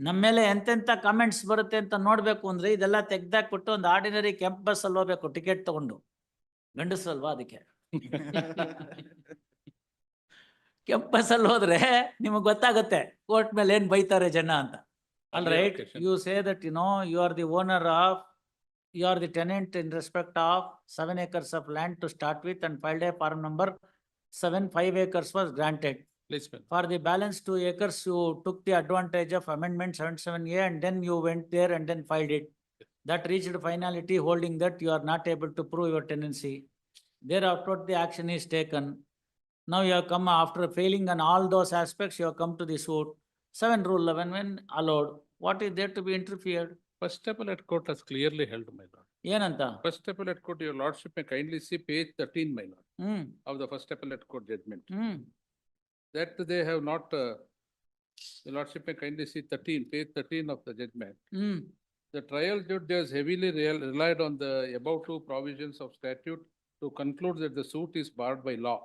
ನಮ್ಮ ಮೇಲೆ ಎಂತೆಂತ ಕಮೆಂಟ್ಸ್ ಬರುತ್ತೆ ಅಂತ ನೋಡ್ಬೇಕು ಅಂದ್ರೆ ಇದೆಲ್ಲ ತೆಗ್ದಾಕ್ಬಿಟ್ಟು ಒಂದು ಆರ್ಡಿನರಿ ಕೆಂಪ್ ಬಸ್ ಅಲ್ಲಿ ಹೋಗ್ಬೇಕು ಟಿಕೆಟ್ ತಗೊಂಡು. ಗಂಡಸಲ್ವಾ ಅದಕ್ಕೆ? ಕೆಂಪ್ ಬಸ್ ಅಲ್ಲಿ ಹೋದ್ರೆ ನಿಮಗೆ ಗೊತ್ತಾಗುತ್ತೆ ಕೋರ್ಟ್ ಮೇಲೆ ಏನ್ ಬೈತಾರೆ ಜನ ಅಂತ. All right you say that you know you are the owner of you are the tenant in respect of seven acres of land to start with and filed the form number seven five acres was granted. Please, ma'am. For the balance two acres, you took the advantage of amendment seventy-seven A and then you went there and then filed it. That reached finality holding that you are not able to prove your tenancy. Thereafter, the action is taken. Now you have come after failing on all those aspects, you have come to the suit. Seven rule eleven when allowed, what is there to be interfered? First appellate court has clearly held, my lord. ಏನಂತ? First appellate court, your lordship may kindly see page thirteen, my lord, hmm, of the first appellate court judgment. Hmm, That they have not, uh, the lordship may kindly see thirteen, page thirteen of the judgment. Hmm, The trial judge has heavily real- relied on the above two provisions of statute to conclude that the suit is barred by law.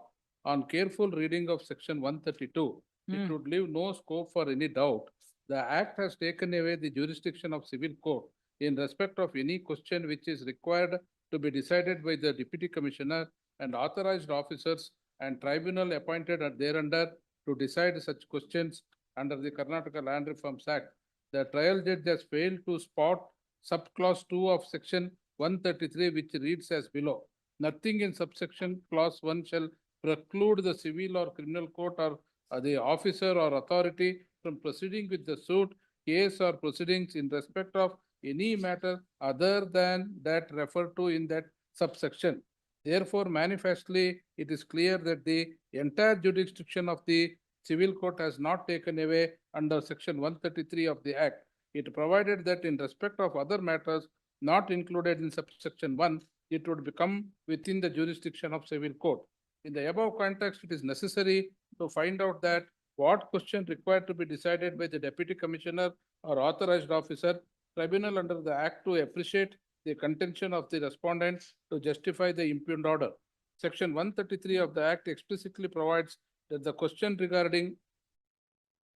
On careful reading of section one thirty-two, it Hmm. would leave no scope for any doubt. The act has taken away the jurisdiction of civil court in respect of any question which is required to be decided by the deputy commissioner and authorized officers and tribunal appointed at thereunder to decide such questions under the Karnataka Land Reforms Act. The trial judge has failed to spot subclause two of section one thirty-three which reads as below. Nothing in subsection clause one shall preclude the civil or criminal court or uh, the officer or authority from proceeding with the suit, case or proceedings in respect of any matter other than that referred to in that subsection. Therefore, manifestly, it is clear that the entire jurisdiction of the civil court has not taken away under section one thirty-three of the act. It provided that in respect of other matters not included in subsection one, it would become within the jurisdiction of civil court. In the above context, it is necessary to find out that what question required to be decided by the deputy commissioner or authorized officer, tribunal under the act to appreciate the contention of the respondents to justify the impugned order. Section one thirty-three of the act explicitly provides that the question regarding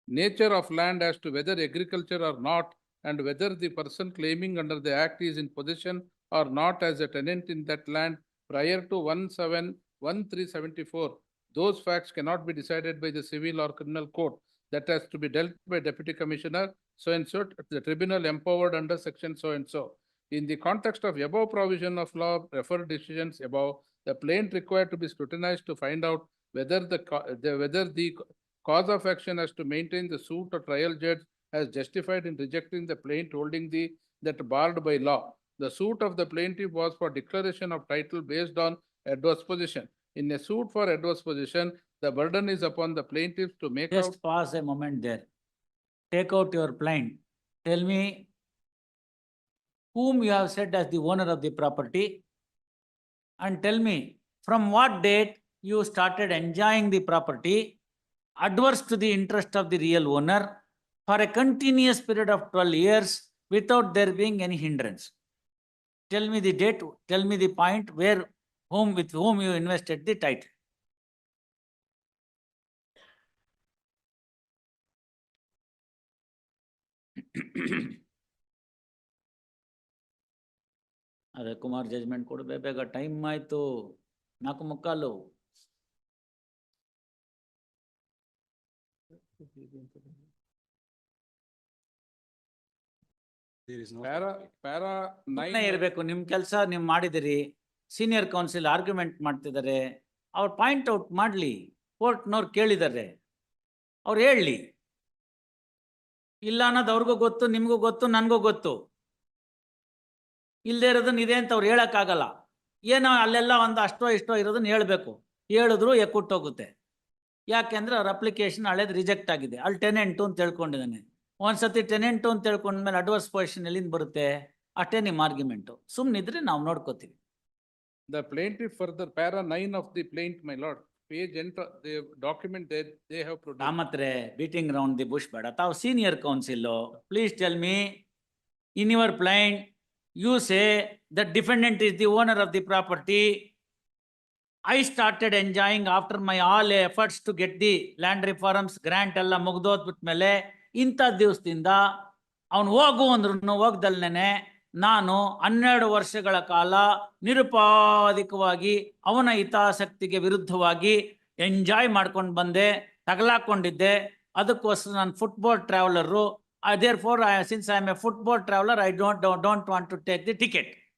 nature of land as to whether agriculture or not and whether the person claiming under the act is in possession or not as a tenant in that land prior to one seven one three seventy-four. Those facts cannot be decided by the civil or criminal court. That has to be dealt by deputy commissioner, so and so, the tribunal empowered under section so and so. In the context of above provision of law referred decisions above, the plaint required to be scrutinized to find out whether the, the, whether the cause of action as to maintain the suit or trial judge has justified in rejecting the plaint holding the, that barred by law. The suit of the plaintiff was for declaration of title based on adverse possession. In a suit for adverse possession, the burden is upon the plaintiff to make out Just pause a moment there. Take out your plaint. Tell me whom you have said as the owner of the property. And tell me from what date you started enjoying the property adverse to the interest of the real owner for a continuous period of twelve years without there being any hindrance. Tell me the date, tell me the point where, whom, with whom you invested the title. ಅದೇ Kumar judgement ಕೊಡ್ಬೇ ಬೇಗ time ಆಯ್ತು. ನಾಲ್ಕು ಮುಕ್ಕಾಲು. ಇರಬೇಕು ನಿಮ್ ಕೆಲಸ ನೀವು ಮಾಡಿದಿರಿ. ಸೀನಿಯರ್ ಕೌನ್ಸಿಲ್ ಆರ್ಗ್ಯುಮೆಂಟ್ ಮಾಡ್ತಿದ್ದಾರೆ. ಅವ್ರು ಪಾಯಿಂಟ್ ಔಟ್ ಮಾಡ್ಲಿ. ಕೋರ್ಟ್ನವ್ರು ಕೇಳಿದ್ದಾರೆ ಅವ್ರು ಹೇಳಿ ಇಲ್ಲ ಅನ್ನೋದು ಅವ್ರಿಗೂ ಗೊತ್ತು ನಿಮ್ಗೂ ಗೊತ್ತು ನನಗೂ ಗೊತ್ತು. ಇಲ್ದೇ ಇರೋದನ್ನ ಇದೆ ಅಂತ ಅವ್ರು ಹೇಳಕ್ಕಾಗಲ್ಲ. ಏನೋ ಅಲ್ಲೆಲ್ಲ ಒಂದು ಅಷ್ಟೋ ಇಷ್ಟೋ ಇರೋದನ್ನ ಹೇಳ್ಬೇಕು. ಹೇಳಿದ್ರು ಎಕ್ಕುಟ್ಟೋಗುತ್ತೆ ಯಾಕೆಂದ್ರೆ ಅವ್ರ ಅಪ್ಲಿಕೇಶನ್ ಹಳೇದು ರಿಜೆಕ್ಟ್ ಆಗಿದೆ. ಅಲ್ಲಿ ಟೆನೆಂಟು ಅಂತ ತಿಳ್ಕೊಂಡಿದ್ದಾನೆ. ಒಂದ್ಸತಿ ಟೆನೆಂಟು ಅಂತ ತಿಳ್ಕೊಂಡ್ಮೇಲೆ ಅಡ್ವರ್ಸ್ ಪೊಸಿಷನ್ ಎಲ್ಲಿಂದ ಬರುತ್ತೆ? ಅಷ್ಟೇ ನಿಮ್ಮ ಆರ್ಗ್ಯುಮೆಂಟು ಸುಮ್ಮನಿದ್ರೆ ನಾವು ನೋಡ್ಕೋತೀವಿ. The plaint further, para nine of the plaint, my lord, page enter, the document that they have produced. ಕಾಮತ್ರೆ ಬೀಟಿಂಗ್ ರೌಂಡ್ ದಿ ಬುಷ್ ಬೇಡ. ತಾವು senior counsel please tell me in your plaint you say the defendant is the owner of the property I started enjoying after my all efforts to get the land reforms grant ಎಲ್ಲ ಮುಗ್ದೋದ್ಬಿಟ್ಮೇಲೆ ಇಂಥ ದಿವಸದಿಂದ ಅವನು ಹೋಗು ಅಂದ್ರು ಹೋಗ್ದಲ್ನೇನೆ ನಾನು ಹನ್ನೆರಡು ವರ್ಷಗಳ ಕಾಲ ನಿರುಪಾಧಿಕವಾಗಿ ಅವನ ಹಿತಾಸಕ್ತಿಗೆ ವಿರುದ್ಧವಾಗಿ ಎಂಜಾಯ್ ಮಾಡ್ಕೊಂಡು ಬಂದೆ, ತಗಲಾಕೊಂಡಿದ್ದೆ. ಅದಕ್ಕೋಸ್ಕರ ನಾನು football traveller therefore since I am a football traveller I don't don't want to take the ticket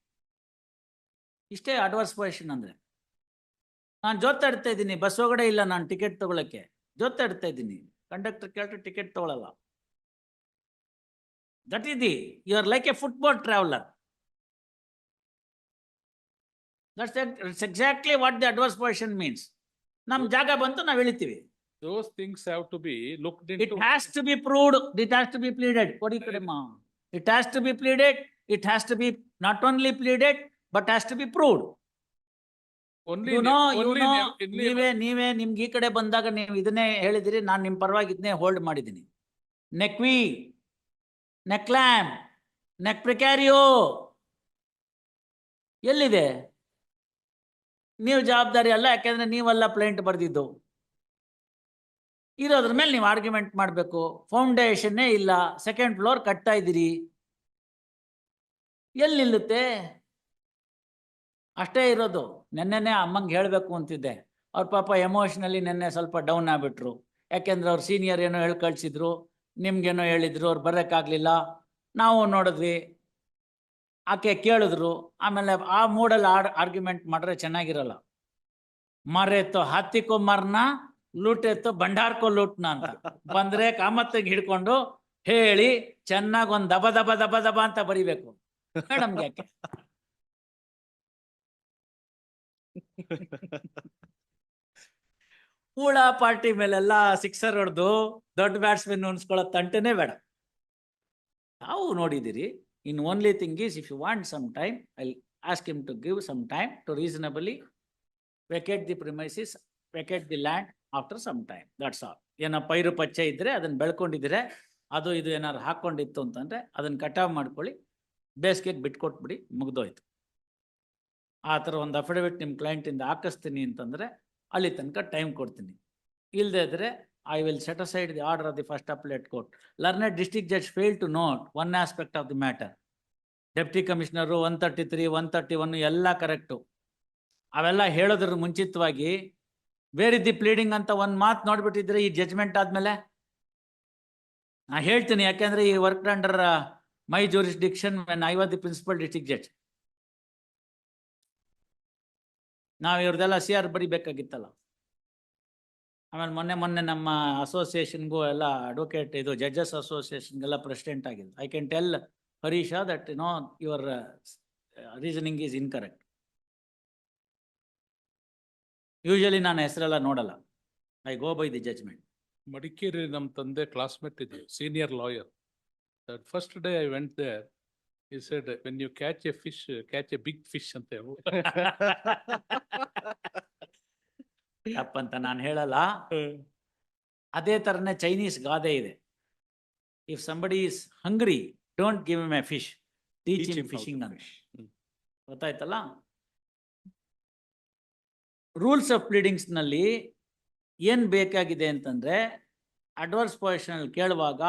ಇಷ್ಟೇ ಅಡ್ವಾನ್ಸ್ ಪೊಸಿಷನ್ ಅಂದರೆ. ನಾನು ಜೊತೆಡ್ತಾ ಇದ್ದೀನಿ ಬಸ್ ಒಳಗಡೆ ಇಲ್ಲ ನಾನು ಟಿಕೆಟ್ ತಗೊಳಕ್ಕೆ. ಜೊತೆಡ್ತಾ ಇದ್ದೀನಿ. ಕಂಡಕ್ಟರ್ ಕೇಳ್ರೆ ಟಿಕೆಟ್ ತಗೊಳಲ್ಲ. That is the you are like a football traveler. That's ex- what the what the means ನಮ್ಮ ಜಾಗ ಬಂತು ನಾವು ಇಳಿತೀವಿ. Those things have to be looked into. it has to be proved it has to be pleaded what you ಕಡೆಮ್ಮ it has to be pleaded it has to be not only pleaded but has to be proved Only, you know you only, know Nive, ನೀವೇ ನೀವೇ ನಿಮ್ಗೆ ಈ ಕಡೆ ಬಂದಾಗ ನೀವು ಇದನ್ನೇ ಹೇಳಿದಿರಿ ನಾನು ನಿಮ್ ಪರವಾಗಿ ಇದನ್ನೇ ಹೋಲ್ಡ್ ಮಾಡಿದ್ದೀನಿ ನೆಕ್ವಿ ನೆಕ್ಲ್ಯಾಮ್ ನೆಕ್ ಪ್ರಿಕ್ಯಾರಿಯೋ ಎಲ್ಲಿದೆ ನೀವು ಜವಾಬ್ದಾರಿ ಅಲ್ಲ ಯಾಕೆಂದ್ರೆ ನೀವಲ್ಲ ಪ್ಲೇಂಟ್ ಬರ್ದಿದ್ದು ಇರೋದ್ರ ಮೇಲೆ ನೀವು ಆರ್ಗ್ಯುಮೆಂಟ್ ಮಾಡಬೇಕು. ಫೌಂಡೇಶನ್ನೇ ಇಲ್ಲ. ಸೆಕೆಂಡ್ ಫ್ಲೋರ್ ಕಟ್ತಾ ಇದ್ದೀರಿ. ಎಲ್ಲಿ ನಿಲ್ಲುತ್ತೆ? ಅಷ್ಟೇ ಇರೋದು. ನೆನ್ನೆನೇ ಅಮ್ಮಂಗೆ ಹೇಳಬೇಕು ಅಂತಿದ್ದೆ. ಅವ್ರ ಪಾಪ ಎಮೋಷ್ನಲಿ ನೆನ್ನೆ ಸ್ವಲ್ಪ ಡೌನ್ ಆಗಿಬಿಟ್ರು. ಯಾಕೆಂದ್ರೆ ಅವ್ರ ಸೀನಿಯರ್ ಏನೋ ಹೇಳಿ ಕಳಿಸಿದ್ರು. ನಿಮ್ಗೇನೋ ಹೇಳಿದ್ರು. ಅವ್ರು ಬರೋಕ್ಕಾಗಲಿಲ್ಲ. ನಾವು ನೋಡಿದ್ವಿ. ಆಕೆ ಕೇಳಿದ್ರು. ಆಮೇಲೆ ಆ ಮೂಡಲ್ಲಿ ಆರ್ ಆರ್ಗ್ಯುಮೆಂಟ್ ಮಾಡಿದ್ರೆ ಚೆನ್ನಾಗಿರಲ್ಲ. ಮರೆತು ಹತ್ತಿಕೋ ಮರ್ನ ಲೂಟೆತ್ತು ಭಂಡಾರ್ಕೋ ಲೂಟ್ನ ಅಂತ ಬಂದ್ರೆ ಕಾಮತ್ತಿಗೆ ಹಿಡ್ಕೊಂಡು ಹೇಳಿ ಚೆನ್ನಾಗಿ ಒಂದ್ ದಬ ದಬ ದಬ ದಬ ಅಂತ ಬರಿಬೇಕು. ಮೇಡಮ್ಗೆ ಯಾಕೆ? ಪಾರ್ಟಿ ಮೇಲೆಲ್ಲ ಸಿಕ್ಸರ್ ಹೊಡೆದು ದೊಡ್ಡ ಬ್ಯಾಟ್ಸ್ಮನ್ ಅನ್ಸ್ಕೊಳ್ಳೋ ತಂಟೆನೇ ಬೇಡ. ನಾವು ನೋಡಿದಿರಿ in only thing is if you want some time, I ask him to give some time to reasonably vacate the premises, vacate the land after some time that's all ಏನೋ ಪೈರು ಪಚ್ಚೆ ಇದ್ರೆ ಅದನ್ನ ಬೆಳ್ಕೊಂಡಿದ್ರೆ ಅದು ಇದು ಏನಾದ್ರು ಹಾಕೊಂಡಿತ್ತು ಅಂತಂದ್ರೆ ಅದನ್ನ ಕಟಾವ್ ಮಾಡ್ಕೊಳ್ಳಿ, ಬೇಸಿಗೆಗೆ ಬಿಟ್ಕೊಟ್ಬಿಡಿ, ಮುಗ್ದೋಯ್ತು. ಆ ಥರ ಒಂದು ಅಫಿಡವಿಟ್ ನಿಮ್ಮ ಕ್ಲೈಂಟಿಂದ ಹಾಕಿಸ್ತೀನಿ ಅಂತಂದ್ರೆ ಅಲ್ಲಿ ತನಕ ಟೈಮ್ ಕೊಡ್ತೀನಿ. ಇಲ್ಲದೆ ಇದ್ರೆ I will set aside the order of the first appellate court learned district judge fail to note one aspect of the matter deputy commissioner one thirty three one thirty one ಎಲ್ಲ correct ಅವೆಲ್ಲ ಹೇಳೋದ್ರ ಮುಂಚಿತವಾಗಿ where is the pleading ಅಂತ ಒಂದು ಮಾತು ನೋಡ್ಬಿಟ್ಟಿದ್ರೆ ಈ judgement ಆದ್ಮೇಲೆ ನಾ ಹೇಳ್ತೀನಿ, ಯಾಕೆಂದ್ರೆ ಈ work under my jurisdiction when I was the principal district judge ನಾವು ಇವ್ರದ್ದೆಲ್ಲ ಸಿ ಆರ್ ಬರಿಬೇಕಾಗಿತ್ತಲ್ಲ. ಆಮೇಲೆ ಮೊನ್ನೆ ಮೊನ್ನೆ ನಮ್ಮ ಅಸೋಸಿಯೇಷನ್ಗೂ ಎಲ್ಲ ಅಡ್ವೊಕೇಟ್ ಇದು ಜಡ್ಜಸ್ ಅಸೋಸಿಯೇಷನ್ಗೆಲ್ಲ ಪ್ರೆಸಿಡೆಂಟ್ ಆಗಿದೆ I can tell Harisha that you know your reasoning is incorrect usually ನಾನು ಹೆಸರೆಲ್ಲ ನೋಡಲ್ಲ. I go by the judgment Madikeri ನಮ್ಮ ತಂದೆ ಕ್ಲಾಸ್ಮೇಟ್ ಇದೆ senior lawyer that first day I went there he said when you catch a fish catch a big fish ಅಂತ ತಪ್ಪಂತ ನಾನು ಹೇಳಲ್ಲ. ಅದೇ ತರನೇ ಚೈನೀಸ್ ಗಾದೆ ಇದೆ. If somebody is hungry don't give a fish teach fishing. ಗೊತ್ತಾಯ್ತಲ್ಲ? ರೂಲ್ಸ್ ಆಫ್ ಪ್ಲೀಡಿಂಗ್ಸ್ನಲ್ಲಿ ಏನು ಬೇಕಾಗಿದೆ ಅಂತಂದರೆ ಅಡ್ವರ್ಸ್ ಪೊಸಿಷನಲ್ಲಿ ಕೇಳುವಾಗ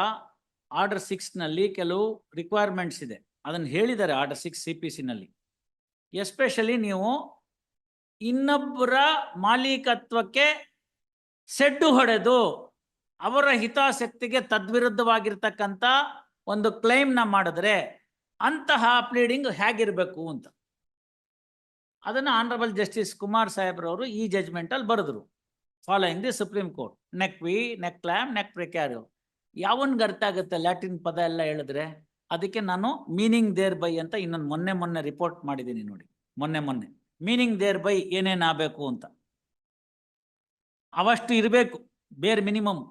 ಆರ್ಡರ್ ಸಿಕ್ಸ್ನಲ್ಲಿ ಕೆಲವು ರಿಕ್ವೈರ್ಮೆಂಟ್ಸ್ ಇದೆ. ಅದನ್ನು ಹೇಳಿದ್ದಾರೆ ಆರ್ಡರ್ ಸಿಕ್ಸ್ ಸಿ ಪಿ ಸಿನಲ್ಲಿ ಎಸ್ಪೆಷಲಿ ನೀವು ಇನ್ನೊಬ್ಬರ ಮಾಲೀಕತ್ವಕ್ಕೆ ಸೆಡ್ಡು ಹೊಡೆದು ಅವರ ಹಿತಾಸಕ್ತಿಗೆ ತದ್ವಿರುದ್ಧವಾಗಿರ್ತಕ್ಕಂಥ ಒಂದು ಕ್ಲೈಮ್ನ ಮಾಡಿದ್ರೆ ಅಂತಹ ಪ್ಲೀಡಿಂಗ್ ಹೇಗಿರಬೇಕು ಅಂತ. ಅದನ್ನು ಆನರಬಲ್ ಜಸ್ಟಿಸ್ ಕುಮಾರ್ ಸಾಹೇಬ್ರವರು ಈ ಜಜ್ಮೆಂಟಲ್ಲಿ ಬರೆದ್ರು. ಫಾಲೋಯಿಂಗ್ ದಿ ಸುಪ್ರೀಂ ಕೋರ್ಟ್ ನೆಕ್ ವಿ ನೆಕ್ ಕ್ಲಾಮ್ ನೆಕ್ ಪ್ರೆಕ್ಯಾರು ಯಾವನ್ಗೆ ಅರ್ಥ ಆಗುತ್ತೆ ಲ್ಯಾಟಿನ್ ಪದ ಎಲ್ಲ ಹೇಳಿದ್ರೆ? ಅದಕ್ಕೆ ನಾನು ಮೀನಿಂಗ್ ದೇರ್ ಬೈ ಅಂತ ಇನ್ನೊಂದು ಮೊನ್ನೆ ಮೊನ್ನೆ ರಿಪೋರ್ಟ್ ಮಾಡಿದ್ದೀನಿ ನೋಡಿ. ಮೊನ್ನೆ ಮೊನ್ನೆ. ಮೀನಿಂಗ್ ದೇರ್ ಬೈ ಏನೇನು ಆಗಬೇಕು ಅಂತ. ಅವಷ್ಟು ಇರಬೇಕು. ಬೇರ್ ಮಿನಿಮಮ್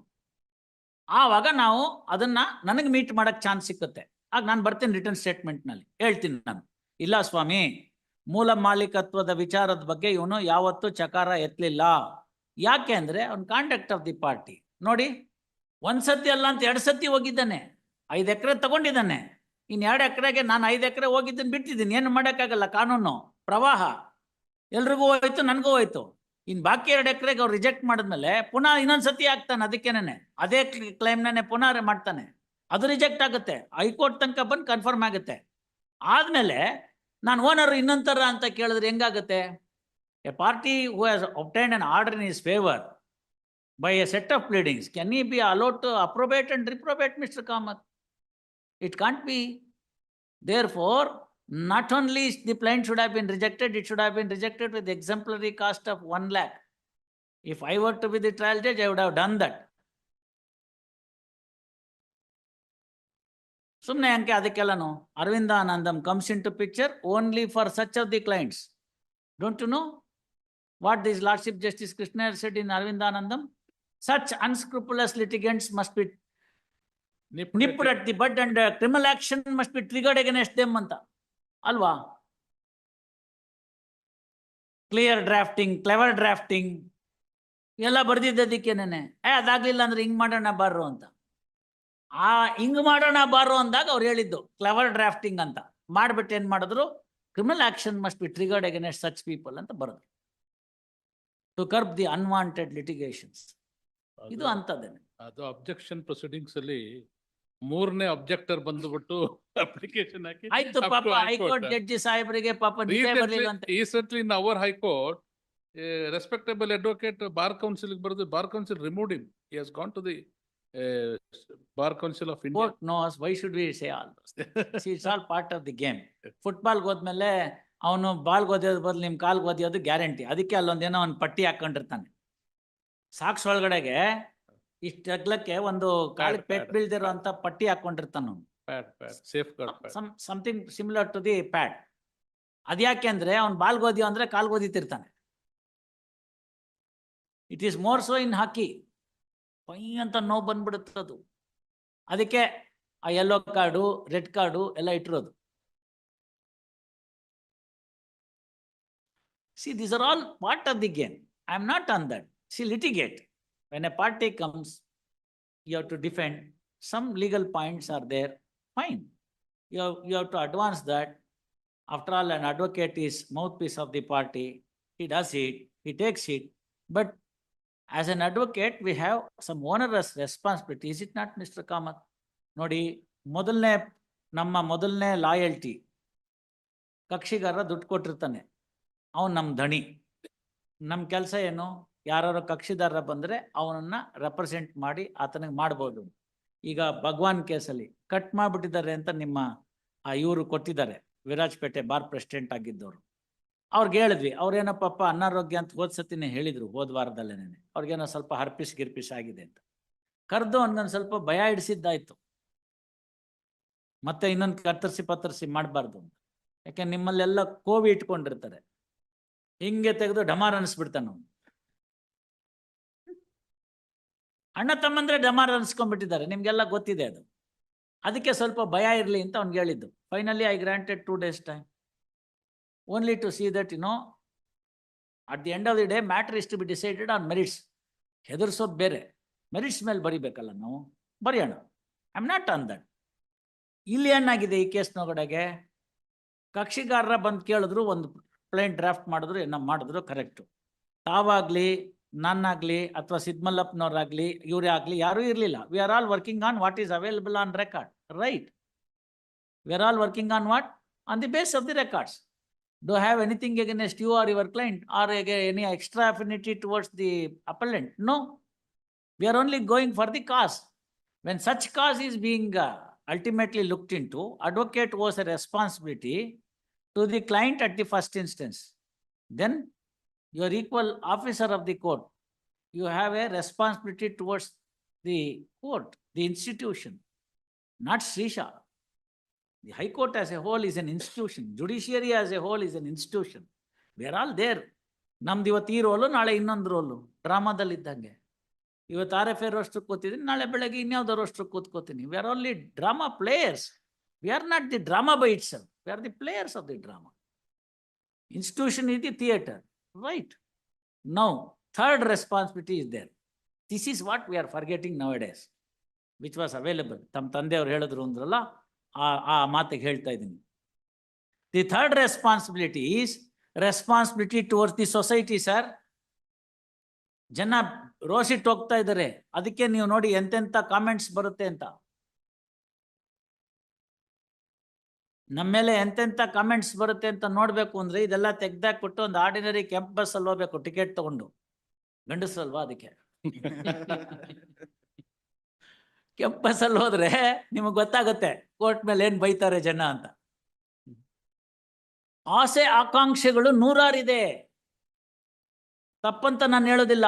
ಆವಾಗ ನಾವು ಅದನ್ನ ನನಗೆ ಮೀಟ್ ಮಾಡಕ್ ಚಾನ್ಸ್ ಸಿಕ್ಕುತ್ತೆ. ಆಗ ನಾನು ಬರ್ತೀನಿ ರಿಟರ್ನ್ ಸ್ಟೇಟ್ಮೆಂಟ್ನಲ್ಲಿ ಹೇಳ್ತೀನಿ ನಾನು. ಇಲ್ಲ ಸ್ವಾಮಿ ಮೂಲ ಮಾಲೀಕತ್ವದ ವಿಚಾರದ ಬಗ್ಗೆ ಇವನು ಯಾವತ್ತೂ ಚಕಾರ ಎತ್ತಲಿಲ್ಲ. ಯಾಕೆ ಅಂದರೆ ಅವ್ನ ಕಾಂಡಕ್ಟ್ ಆಫ್ ದಿ ಪಾರ್ಟಿ ನೋಡಿ ಒಂದ್ಸತಿ ಅಲ್ಲ ಅಂತ ಎರಡು ಸತಿ ಹೋಗಿದ್ದಾನೆ. ಐದು ಎಕರೆ ತಗೊಂಡಿದ್ದಾನೆ. ಇನ್ನು ಎರಡು ಎಕರೆಗೆ ನಾನು ಐದು ಎಕರೆ ಹೋಗಿದ್ದನ್ನು ಬಿಟ್ಟಿದ್ದೀನಿ. ಏನು ಮಾಡೋಕ್ಕಾಗಲ್ಲ? ಕಾನೂನು, ಪ್ರವಾಹ. ಎಲ್ರಿಗೂ ಹೋಯ್ತು, ನನಗೂ ಹೋಯ್ತು. ಇನ್ ಬಾಕಿ ಎರಡು ಎಕರೆಗೆ ಅವ್ರು ರಿಜೆಕ್ಟ್ ಮಾಡಿದ್ಮೇಲೆ ಪುನಃ ಇನ್ನೊಂದ್ ಸತಿ ಆಗ್ತಾನೆ ಅದಕ್ಕೇನೆ ಅದೇ ಕ್ಲೈಮ್ನೇ ಪುನಃ ಮಾಡ್ತಾನೆ. ಅದು ರಿಜೆಕ್ಟ್ ಆಗುತ್ತೆ. ಹೈಕೋರ್ಟ್ ತನಕ ಬಂದು ಕನ್ಫರ್ಮ್ ಆಗುತ್ತೆ. ಆದ್ಮೇಲೆ ನಾನು ಓನರ್ ಇನ್ನೊಂದ್ ತರ ಅಂತ ಕೇಳಿದ್ರೆ ಹೆಂಗಾಗುತ್ತೆ a party who has obtained an order in his favour by a set of pleadings, can he be allowed to approbate and reprobate, Mr. Kamath? It can't be. Therefore, not only is the plaint should have been rejected, it should have been rejected with exemplary cost of one lakh. If I were to be the trial judge, I would have done that. ಸುಮ್ಮನೆ ಯಾಕೆ ಅದಕ್ಕೆಲ್ಲನು? Aravinda Anandam comes into picture only for such of the clients don't you know what this lordship justice Krishna said in Aravinda Anandam such unscrupulous litigants must be nipped at the bud and criminal action must be triggered against them ಅಂತ. ಅಲ್ವಾ? Clear drafting clever drafting ಎಲ್ಲ ಬರೆದಿದ್ದದಕ್ಕೆ ಏನೇನೆ ಏ ಅದಾಗ್ಲಿಲ್ಲ ಅಂದ್ರೆ ಹಿಂಗ್ ಮಾಡೋಣ ಬರ್ರು ಅಂತ. ಆ ಹಿಂಗ್ ಮಾಡೋಣ ಬಾರೋ ಅಂದಾಗ ಅವ್ರು ಹೇಳಿದ್ದು ಕ್ಲವರ್ ಡ್ರಾಫ್ಟಿಂಗ್ ಅಂತ. ಮಾಡ್ಬಿಟ್ಟು ಏನ್ ಮಾಡಿದ್ರು? Criminal action must be triggered against such people ಅಂತ ಬರೆದ್ರು. To curb the unwanted litigations ಇದು ಅಂತದೇನೆ ಅದು ಅಬ್ಜೆಕ್ಷನ್ ಪ್ರೊಸೀಡಿಂಗ್ಸ್ ಅಲ್ಲಿ ಮೂರನೇ ಅಬ್ಜೆಕ್ಟರ್ ಬಂದ್ಬಿಟ್ಟು ಅಪ್ಲಿಕೇಶನ್ ಹಾಕಿ ಆಯ್ತು ಪಾಪ ಹೈಕೋರ್ಟ್. ಜಡ್ಜಿ ಸಾಹೇಬರಿಗೆ ಪಾಪ recently in our high court respectable advocate bar council ಬರೆದು bar council remove him he has gone to the uh, bar council of India. Court knows why should we say all it's all part of the game football ಹೋದ್ಮೇಲೆ ಅವನು ball ಓದಿಯೋದ್ ಬದಲು ನಿಮ್ ಕಾಲ್ ಓದಿಯೋದು guarantee ಅದಕ್ಕೆ ಅಲ್ಲೊಂದೇನೋ ಒಂದು ಪಟ್ಟಿ ಹಾಕೊಂಡಿರ್ತಾನೆ. Socks ಒಳಗಡೆಗೆ ಇಷ್ಟ ಅಗ್ಲಕ್ಕೆ ಒಂದು ಕಾಲಿಗೆ ಪೆಟ್ pad, ಬೀಳ್ದಿರೋ. ಅಂತ ಪಟ್ಟಿ ಹಾಕೊಂಡಿರ್ತಾನ ಅವ್ನು. Pad, pad, safeguard pad. Some something similar to the pad ಅದ್ಯಾಕೆ ಅಂದ್ರೆ ಅವ್ನು ಬಾಲ್ ಗೋದಿಯೋ ಅಂದ್ರೆ ಕಾಲ್ ಗೋದಿತಿರ್ತಾನೆ. It is more so in hockey pi ಅಂತ ನೋವು ಬಂದ್ಬಿಡುತ್ತೆ ಅದು ಅದಕ್ಕೆ ಆ ಯೆಲ್ಲೋ ಕಾರ್ಡು ರೆಡ್ ಕಾರ್ಡು ಎಲ್ಲ ಇಟ್ಟಿರೋದು see these are all part of the game I am not on that see litigate when a party comes you have to defend some legal points are there, fine. You have, you have to advance that. After all, an advocate is mouthpiece of the party. He does it, he takes it. But as an advocate, we have some onerous responsibility is it not mister Kamath ನೋಡಿ ಮೊದಲನೇ ನಮ್ಮ ಮೊದಲನೇ loyalty ಕಕ್ಷಿಗಾರ ದುಡ್ಡು ಕೊಟ್ಟಿರ್ತಾನೆ. ಅವನು ನಮ್ಮ ಧಣಿ. ನಮ್ಮ ಕೆಲಸ ಏನು? ಯಾರು ಕಕ್ಷಿದಾರ ಬಂದರೆ ಅವನನ್ನು ರೆಪ್ರೆಸೆಂಟ್ ಮಾಡಿ ಆತನಿಗೆ ಮಾಡ್ಬೋದು. ಈಗ ಭಗವಾನ್ ಕೇಸಲ್ಲಿ ಕಟ್ ಮಾಡಿಬಿಟ್ಟಿದ್ದಾರೆ ಅಂತ ನಿಮ್ಮ ಆ ಇವರು ಕೊಟ್ಟಿದ್ದಾರೆ. ವಿರಾಜ್ಪೇಟೆ ಬಾರ್ ಪ್ರೆಸಿಡೆಂಟ್ ಆಗಿದ್ದವರು. ಅವ್ರಿಗೆ ಹೇಳಿದ್ವಿ ಅವ್ರೇನೋ ಪಾಪ ಅನಾರೋಗ್ಯ ಅಂತ ಹೋದ ಸತಿನೇ ಹೇಳಿದ್ರು, ಹೋದ್ ವಾರದಲ್ಲೇನೆ ಅವ್ರಿಗೇನೋ ಸ್ವಲ್ಪ ಹರ್ಪಿಸ್ ಗಿರ್ಪಿಸ್ ಆಗಿದೆ ಅಂತ. ಕರೆದು ಅವ್ನಿಗೊಂದು ಸ್ವಲ್ಪ ಭಯ ಹಿಡಿಸಿದ್ದಾಯ್ತು ಮತ್ತೆ ಇನ್ನೊಂದು ಕತ್ತರಿಸಿ ಪತ್ತರಿಸಿ ಮಾಡಬಾರ್ದು ಅಂತ. ಯಾಕೆ ನಿಮ್ಮಲ್ಲೆಲ್ಲ ಕೋವಿ ಇಟ್ಕೊಂಡಿರ್ತಾರೆ. ಹಿಂಗೆ ತೆಗೆದು ಡಮಾರ್ ಅನ್ಸ್ಬಿಡ್ತಾನೆ ಅಣ್ಣ ತಮ್ಮಂದ್ರೆ ಡಮಾರ್ ಅನ್ಸ್ಕೊಂಡ್ಬಿಟ್ಟಿದ್ದಾರೆ, ನಿಮ್ಗೆಲ್ಲ ಗೊತ್ತಿದೆ ಅದು. ಅದಕ್ಕೆ ಸ್ವಲ್ಪ ಭಯ ಇರಲಿ ಅಂತ ಅವ್ನಿಗೆ ಹೇಳಿದ್ದು. Finally I granted two days time only to see that you know at the end of the day matter is to be decided on merits ಹೆದರ್ಸೋದು ಬೇರೆ. ಮೆರಿಟ್ಸ್ ಮೇಲೆ ಬರಿಬೇಕಲ್ಲ ನಾವು? ಬರೆಯೋಣ. I am not on that ಇಲ್ಲಿ ಏನಾಗಿದೆ ಈ ಕೇಸ್ನೊಳಗಡೆಗೆ ಕಕ್ಷಿಗಾರರ ಬಂದು ಕೇಳಿದ್ರು, ಒಂದು ಪ್ಲೇನ್ ಡ್ರಾಫ್ಟ್ ಮಾಡಿದ್ರು, ಏನೋ ಮಾಡಿದ್ರು ಕರೆಕ್ಟು ತಾವಾಗಲಿ ನಾನಾಗ್ಲಿ ಅಥವಾ ಸಿದ್ಮಲ್ಲಪ್ಪನವ್ರಾಗ್ಲಿ ಇವರೇ ಆಗಲಿ, ಯಾರೂ ಇರಲಿಲ್ಲ. We are all working on what is available on record right we are all working on what on the base of the records do have anything against you or your client or any extra affinity towards the appellant. No, we are only going for the cause. When such cause is being uh, ultimately looked into, advocate owes a responsibility to the client at the first instance. Then your equal officer of the court. You have a responsibility towards the court, the institution, not Srisha. The High Court as a whole is an institution. Judiciary as a whole is an institution. We are all there. ನಮ್ದು ಇವತ್ತು ಈ roll ನಾಳೆ ಇನ್ನೊಂದು roll ಡ್ರಾಮಾದಲ್ಲಿ ಇದ್ದಂಗೆ ಇವತ್ತು R F A ರೋಸ್ಟ್ರಿಗೆ ಕೂತಿದ್ದೀನಿ ನಾಳೆ ಬೆಳಗ್ಗೆ ಇನ್ಯಾವುದೋ ರೋಸ್ಟ್ರಿಗೆ ಕೂತ್ಕೋತೀನಿ we are only drama players we are not the drama by it's we are the players of the drama institution is the theater. right? Now, third responsibility is there. This is what we are forgetting nowadays, which was available. ತಮ್ಮ ತಂದೆಯವ್ರು ಹೇಳಿದ್ರು ಅಂದ್ರಲ್ಲ ಆ ಆ ಮಾತಿಗೆ ಹೇಳ್ತಾ ಇದ್ದೀನಿ. The third responsibility is responsibility towards the society sir ಜನ ರೋಸಿಟ್ ಹೋಗ್ತಾ ಇದ್ದಾರೆ. ಅದಕ್ಕೆ ನೀವು ನೋಡಿ ಎಂತೆಂತ ಕಾಮೆಂಟ್ಸ್ ಬರುತ್ತೆ ಅಂತ. ನಮ್ಮ ಮೇಲೆ ಎಂತೆಂತ ಕಾಮೆಂಟ್ಸ್ ಬರುತ್ತೆ ಅಂತ ನೋಡಬೇಕು ಅಂದ್ರೆ ಇದೆಲ್ಲ ತೆಗ್ದಾಕ್ಬಿಟ್ಟು ಒಂದು ಆರ್ಡಿನರಿ ಕೆಂಪ್ ಬಸ್ಸಲ್ಲಿ ಹೋಗ್ಬೇಕು ಟಿಕೆಟ್ ತಗೊಂಡು. ಗಂಡಸಲ್ವಾ ಅದಕ್ಕೆ? ಕೆಂಪ್ ಬಸ್ ಹೋದ್ರೆ ನಿಮಗೆ ಗೊತ್ತಾಗುತ್ತೆ, ಕೋರ್ಟ್ ಮೇಲೆ ಏನ್ ಬೈತಾರೆ ಜನ ಅಂತ. ಆಸೆ ಆಕಾಂಕ್ಷೆಗಳು ನೂರಾರಿದೆ. ತಪ್ಪಂತ ನಾನು ಹೇಳೋದಿಲ್ಲ.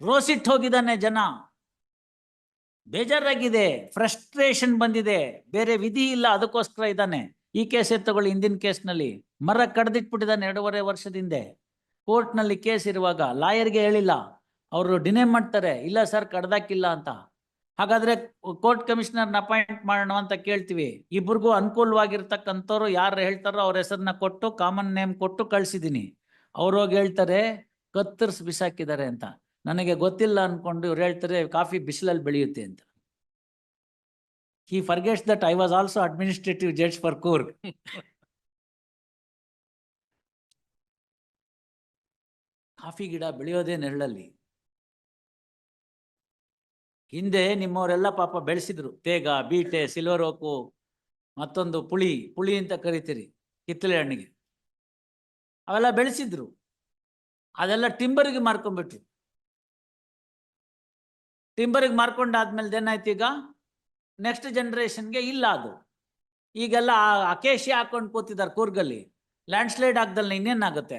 ರೋಸಿಟ್ ಹೋಗಿದ್ದಾನೆ ಜನ. ಬೇಜಾರಾಗಿದೆ, ಫ್ರಸ್ಟ್ರೇಷನ್ ಬಂದಿದೆ, ಬೇರೆ ವಿಧಿ ಇಲ್ಲ, ಅದಕ್ಕೋಸ್ಕರ ಇದ್ದಾನೆ. ಈ ಕೇಸ್ ತಗೊಳ್ಳಿ ಹಿಂದಿನ ಕೇಸ್ನಲ್ಲಿ. ಮರ ಕಡ್ದಿಟ್ಬಿಟ್ಟಿದ್ದಾನೆ ಎರಡೂವರೆ ವರ್ಷದಿಂದ. ಕೋರ್ಟ್ನಲ್ಲಿ ಕೇಸ್ ಇರುವಾಗ ಲಾಯರ್ಗೆ ಹೇಳಿಲ್ಲ. ಅವರು ಡಿನೇ ಮಾಡ್ತಾರೆ, ಇಲ್ಲ ಸರ್ ಕಡ್ದಾಕಿಲ್ಲ ಅಂತ. ಹಾಗಾದ್ರೆ ಕೋರ್ಟ್ ಕಮಿಷನರ್ನ ಅಪಾಯಿಂಟ್ ಮಾಡೋಣ ಅಂತ ಕೇಳ್ತೀವಿ. ಇಬ್ರಿಗೂ ಅನುಕೂಲವಾಗಿರ್ತಕ್ಕಂಥವ್ರು ಯಾರು ಹೇಳ್ತಾರೋ ಅವ್ರ ಹೆಸರನ್ನ ಕೊಟ್ಟು ಕಾಮನ್ ನೇಮ್ ಕೊಟ್ಟು ಕಳ್ಸಿದೀನಿ. ಅವ್ರು ಹೋಗಿ ಹೇಳ್ತಾರೆ, ಕತ್ತರ್ಸ್ ಬಿಸಾಕಿದ್ದಾರೆ ಅಂತ. ನನಗೆ ಗೊತ್ತಿಲ್ಲ ಅನ್ಕೊಂಡು ಇವ್ರು ಹೇಳ್ತಾರೆ, ಕಾಫಿ ಬಿಸಿಲಲ್ಲಿ ಬೆಳೆಯುತ್ತೆ ಅಂತ. He forgets that I was also administrative judge for Coorg coffee ಗಿಡ ಬೆಳೆಯೋದೇ ನೆರಳಲ್ಲಿ. ಹಿಂದೆ ನಿಮ್ಮವರೆಲ್ಲ ಪಾಪ ಬೆಳೆಸಿದ್ರು. ತೇಗ, ಬೀಟೆ ಸಿಲ್ವರ್ ಓಕು ಮತ್ತೊಂದು ಪುಳಿ ಪುಳಿ ಅಂತ ಕರಿತೀರಿ ಕಿತ್ತಳೆ ಹಣ್ಣಿಗೆ. ಅವೆಲ್ಲ ಬೆಳೆಸಿದ್ರು. ಅದೆಲ್ಲ ಟಿಂಬರ್ಗೆ ಮಾರ್ಕೊಂಡ್ಬಿಟ್ರು. ಟಿಂಬರ್ಗೆ ಮಾರ್ಕೊಂಡಾದ್ಮೇಲೆ ಏನಾಯ್ತು ಈಗ? ನೆಕ್ಸ್ಟ್ ಜನ್ರೇಷನ್ಗೆ ಇಲ್ಲ ಅದು. ಈಗೆಲ್ಲ ಅಕೇಶಿ ಹಾಕೊಂಡು ಕೂತಿದ್ದಾರೆ ಕೂರ್ಗಲ್ಲಿ. ಲ್ಯಾಂಡ್ ಸ್ಲೈಡ್ ಆಗ್ದಲ್ಲ ಇನ್ನೇನಾಗುತ್ತೆ?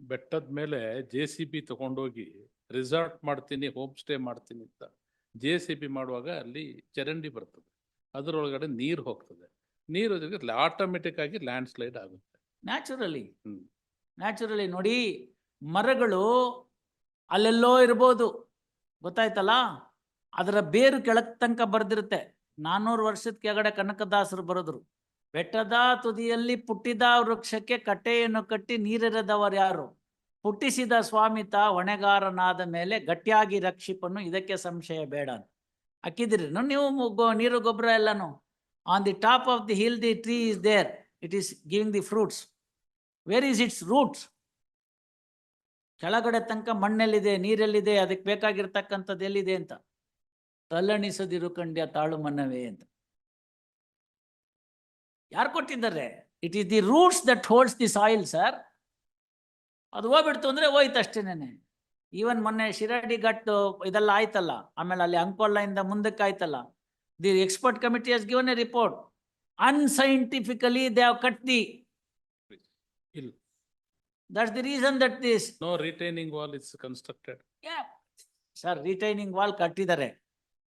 ಬೆಟ್ಟದ ಮೇಲೆ ಜೆ ಸಿ ಬಿ ತಗೊಂಡೋಗಿ ರಿಸಾರ್ಟ್ ಮಾಡ್ತೀನಿ ಹೋಮ್ ಸ್ಟೇ ಮಾಡ್ತೀನಿ ಅಂತ ಜೆ ಸಿ ಬಿ ಮಾಡುವಾಗ ಅಲ್ಲಿ ಚರಂಡಿ ಬರ್ತದೆ. ಅದರೊಳಗಡೆ ನೀರು ಹೋಗ್ತದೆ. ನೀರು ಜೊತೆಗೆ ಆಟೋಮೆಟಿಕ್ ಆಗಿ ಲ್ಯಾಂಡ್ ಸ್ಲೈಡ್ ಆಗುತ್ತೆ ನ್ಯಾಚುರಲಿ. ನ್ಯಾಚುರಲಿ ನೋಡಿ ಮರಗಳು ಅಲ್ಲೆಲ್ಲೋ ಇರ್ಬೋದು. ಗೊತ್ತಾಯ್ತಲ್ಲ? ಅದರ ಬೇರು ಕೆಳಕ್ ತನಕ ಬರ್ದಿರುತ್ತೆ. ನಾನ್ನೂರು ವರ್ಷದ ಕೆಳಗಡೆ ಕನಕದಾಸರು ಬರೆದ್ರು. ಬೆಟ್ಟದ ತುದಿಯಲ್ಲಿ ಪುಟ್ಟಿದ ವೃಕ್ಷಕ್ಕೆ ಕಟ್ಟೆಯನ್ನು ಕಟ್ಟಿ ನೀರೆರೆದವರು ಯಾರು? ಪುಟ್ಟಿಸಿದ ಸ್ವಾಮಿತ ಹೊಣೆಗಾರನಾದ ಮೇಲೆ ಗಟ್ಟಿಯಾಗಿ ರಕ್ಷಿಪನು ಇದಕ್ಕೆ ಸಂಶಯ ಬೇಡ ಹಾಕಿದ್ರಿ ನೀವು ನೀರು, ಗೊಬ್ಬರ ಎಲ್ಲಾನು. On the top of the hill the tree is there it is giving the fruits where is its roots ಕೆಳಗಡೆ ತನಕ ಮಣ್ಣಲ್ಲಿದೆ, ನೀರೆಲ್ಲಿದೆ, ಅದಕ್ಕೆ ಬೇಕಾಗಿರ್ತಕ್ಕಂಥದ್ದು ಎಲ್ಲಿದೆ ಅಂತ. ತಲ್ಲಣಿಸದಿರು ಕಂಡ್ಯ ತಾಳು ಮನ್ನವೇ ಅಂತ. ಯಾರು ಕೊಟ್ಟಿದ್ದಾರೆ? It is the roots that holds the soil sir ಅದು ಹೋಗ್ಬಿಡ್ತು ಅಂದ್ರೆ ಹೋಯ್ತು ಅಷ್ಟೇನೆ ಈವನ್ ಮೊನ್ನೆ ಶಿರಾಡಿ ಘಟ್ ಇದೆಲ್ಲ ಆಯ್ತಲ್ಲ ಆಮೇಲೆ ಅಲ್ಲಿ ಅಂಕೋಲ ಇಂದ ಮುಂದಕ್ಕೆ ಆಯ್ತಲ್ಲ. The expert committee has given a report unscientifically they have cut the ಇಲ್ಲ. That's the reason that this no retaining wall is constructed sir retaining wall ಕಟ್ಟಿದ್ದಾರೆ.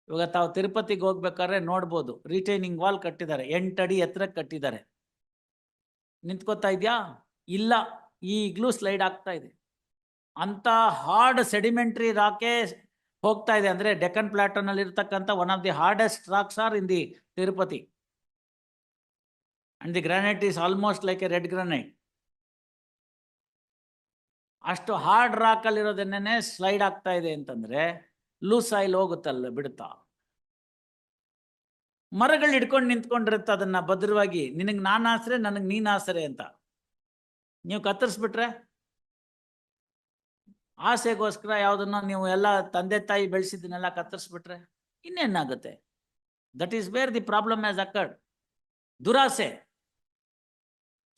ಇವಾಗ ತಾವು ತಿರುಪತಿಗೆ ಹೋಗ್ಬೇಕಾದ್ರೆ ನೋಡ್ಬೋದು. ರಿಟೈನಿಂಗ್ ವಾಲ್ ಕಟ್ಟಿದ್ದಾರೆ. ಎಂಟಡಿ ಎತ್ತರಕ್ಕೆ ಕಟ್ಟಿದ್ದಾರೆ. ನಿಂತ್ಕೋತಾ ಇದೆಯಾ? ಇಲ್ಲ. ಈಗಲೂ ಸ್ಲೈಡ್ ಆಗ್ತಾ ಇದೆ. ಅಂತ ಹಾರ್ಡ್ ಸೆಡಿಮೆಂಟ್ರಿ ರಾಕೆ ಹೋಗ್ತಾ ಇದೆ ಅಂದ್ರೆ ಡೆಕ್ಕನ್ ಪ್ಲಾಟೋನಲ್ಲಿ ಇರ್ತಕ್ಕಂಥ one of the hardest rocks are in the Tirupati and the granite is almost like a red granite ಅಷ್ಟು ಹಾರ್ಡ್ ರಾಕ್ ಅಲ್ಲಿ ಇರೋದನ್ನೇ ಸ್ಲೈಡ್ ಆಗ್ತಾ ಇದೆ ಅಂತಂದ್ರೆ ಲೂಸ್ ಆಯಿಲ್ ಹೋಗುತ್ತಲ್ಲ, ಬಿಡುತ್ತಾ? ಮರಗಳು ಹಿಡ್ಕೊಂಡು ನಿಂತ್ಕೊಂಡಿರುತ್ತೆ ಅದನ್ನ ಭದ್ರವಾಗಿ. ನಿನಗೆ ನಾನು ಆಸರೆ, ನನಗೆ ನೀನು ಆಸರೆ ಅಂತ. ನೀವು ಕತ್ತರಿಸ್ಬಿಟ್ರೆ ಆಸೆಗೋಸ್ಕರ ಯಾವುದನ್ನ ನೀವು ಎಲ್ಲ ತಂದೆ ತಾಯಿ ಬೆಳೆಸಿದ್ದನ್ನೆಲ್ಲ ಕತ್ತರಿಸ್ಬಿಟ್ರೆ ಇನ್ನೇನಾಗುತ್ತೆ? That is where the problem as occurred ದುರಾಸೆ.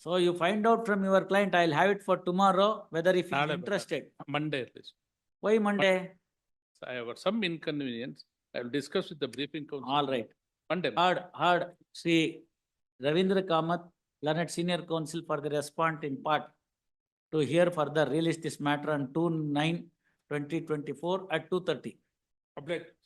So you find out from your client I will have it for tomorrow whether if you interested Monday why Monday I have got some inconvenience. I discuss with with the briefing council. All right. Heard Heard, Ravindra Kamath learned senior counsel for the respondent in part to hear further release this matter on two nine twenty twenty-four at two thirty. Public.